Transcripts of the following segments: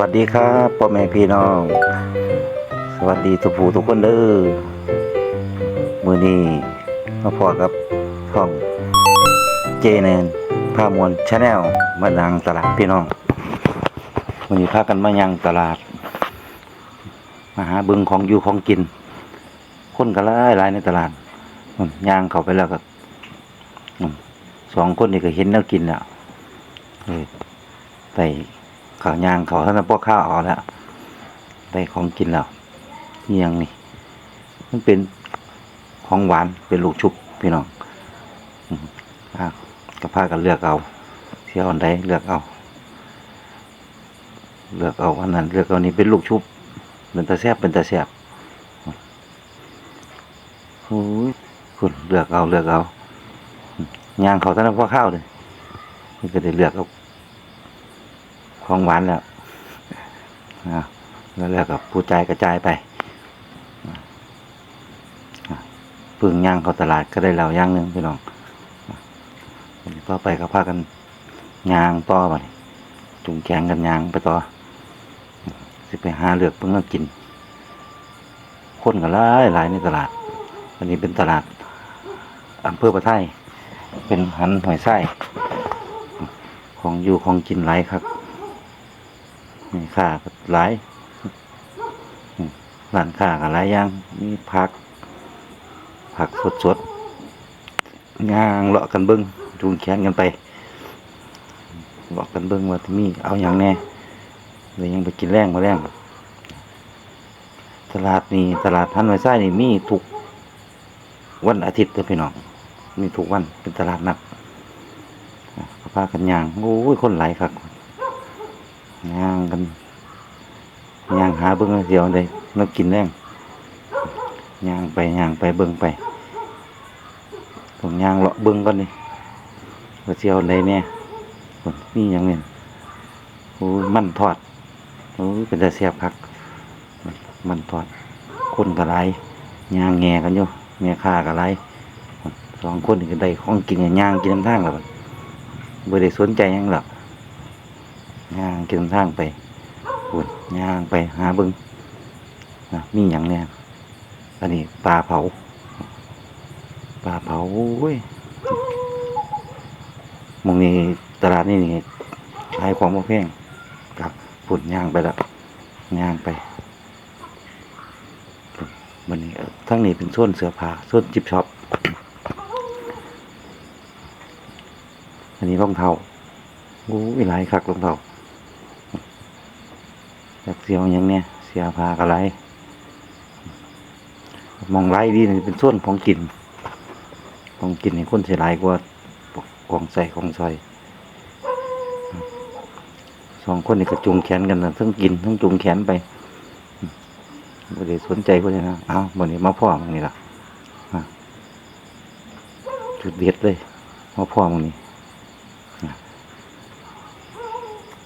วัสดีครับพ่อแม่พี่น้อง สวัสดีทุกผู้ทุกคนเด้อมือนี้มาพอกับช่องเจเนนพามวลชาแนลมาดังตลาดพี่น้องวันนี้พากันมายังตลาด มาหาบึงของอยู่ของกิน คนก็หลายหลายในตลาดย่างเข้าไปแล้วก็อืมสองคนนี่ก็เห็นแล้วกินแล้วเลยไป ข้าวยางเขาท่านพวกข้าวเอาแล้วได้ของกินแล้วนี่ยังนี่มันเป็นของหวานเป็นลูกชุบพี่น้องอืมอะก็พากันเลือกเอาเที่ยวอันใดเลือกเอาเลือกเอาอันนั้นเลือกเอานี่เป็นลูกชุบเป็นตาแซบเป็นตาแซบโอ้ยคุณเลือกเอาเลือกเอาย่างเขาท่านพวกข้าวเลยก็ได้เลือกเอา ของหวานแล้วอะแล้วเลือกกับผู้ใจกระจายไปปึงย่างเข้าตลาดก็ได้แล้วย่างหนึ่งพี่น้องต่อไปก็พากันยางต่อไปจุงแขงกันยางไปต่อสิไปหาเลือกเพิ่งมากิน คนก็หลายหลายในตลาด อันนี้เป็นตลาดอำเภอประไทยเป็นหันหอยไส้ของอยู่ของกินหลายครับ ค่าก็หลายอืมร้านค้าก็หลายอย่างมีผัก ผักสดสดๆย่างเลาะกันเบิ้งจูงแขนกันไปเลาะกันเบิ้งว่าที่มีเอาอย่างแน่เลยยังไปกินแรงมาแรงตลาดนี่ตลาดพันไม้ไส้นี่มีทุกวันอาทิตย์เลยพี่น้อง มีทุกวันเป็นตลาดนัดอะก็พากันย่างโอ้ยคนหลายครับ ย่างกันย่างหาเบิ้งเดียวเลยแล้วกินแรงย่างไปย่างไปเบิ่งไปต้องย่างเลาะเบิ่งก่อนนี่ว่าเจียวไหนเนี่ยมีอย่างเนี่ยโอ้ยมันทอดโอ้ยเป็นแต่เสียบคัก มันทอดคนกะไรย่างแง่กันอยู่แง่ข้ากะไรสองคนก็ได้ของกินกันย่างกินน้ำท่างแล้วบัดบ่ได้สนใจยังหรอก ย่างกินน้ำทางไปปุ่นย่างไปหาบิ่งอะมีอย่างเนี่ยอันนี้ปลาเผาปลาเผาโอ้ยมองนี้ตลาดนี่นี่ขายของมาแพงกับฝุ่นย่างไปแล้วย่างไปมันนี้ทั้งนี้เป็นส่วนเสื้อผ้าส่วนจิบช็อปอันนี้รองเท้าโอ้ยหลายคักรองเท้า เสียวหยังเนี่ย เสียผ้ากะไรมองไรดีนี่เป็นส่วนของกินของกินนี่คนเสียหลายกว่าของใส่ของซอยสองคนนี่ก็จูงแขนกันนะทั้งกินทั้งจูงแขนไปไม่ได้สนใจก็เลยนะเอาวันนี้มาพ่อมึงนี่ล่ะจุดเด็ดเลยมาพ่อมึงนี่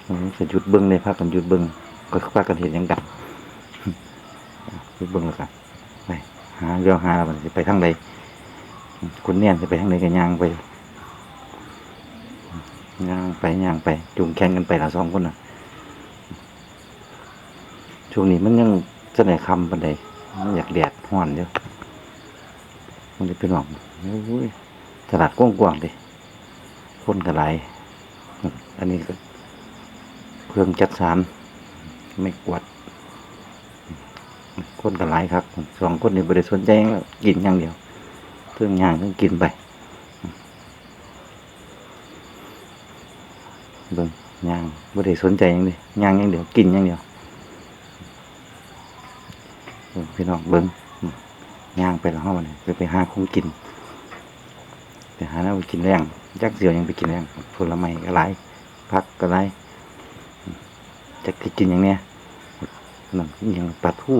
มันจะหยุดเบิ้งเลยพักกันหยุดเบิ้ง ก็พักกันเห็นยังกันหยุดเบิ้งแล้วกันไปหาเรือหามันจะไปทางใดคุณเนี่ยจะไปทางใดกันย่างไปย่างไปย่างไปจูงแข่งกันไปละสองคนน่ะช่วงนี้มันยังเสนคำปันใดมันอยากแดดห้อนเยอะมันจะเป็นหวังโอ้ยตลาดกว้างๆดิคนกระไรอันนี้ก็เครื่องจัดสาร ไม่กวาดคนกันหลายครับสองคนนี่บริสนใจหยังแล้วกินอย่างเดียวเรื่องางเรื่อกินไปเบิ่งย่างบริสนใจหยังเลยย่างอย่างเดียวกินอย่างเดียวเบิ่งพี่น้องเบิ่งย่างไปแล้วห้องมันไปไปหาของกินไปหาแล้วกินแรงจักเสียวยังไปกินแรงผลไม้ก็หลายผักก็หลายจักสิกินอย่างเนี้ย นั่นอหยังปลาทู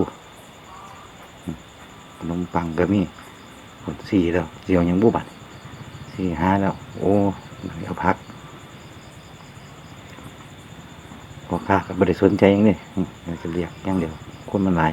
ขนมปังก็มีคนสี่แล้วเดียวยังบูบัดสี่ห้าแล้ว โอ้เอาพักพอค้าก็ไม่ได้สนใจยังนี่จะเรียกอย่างเดียวคนมันหลาย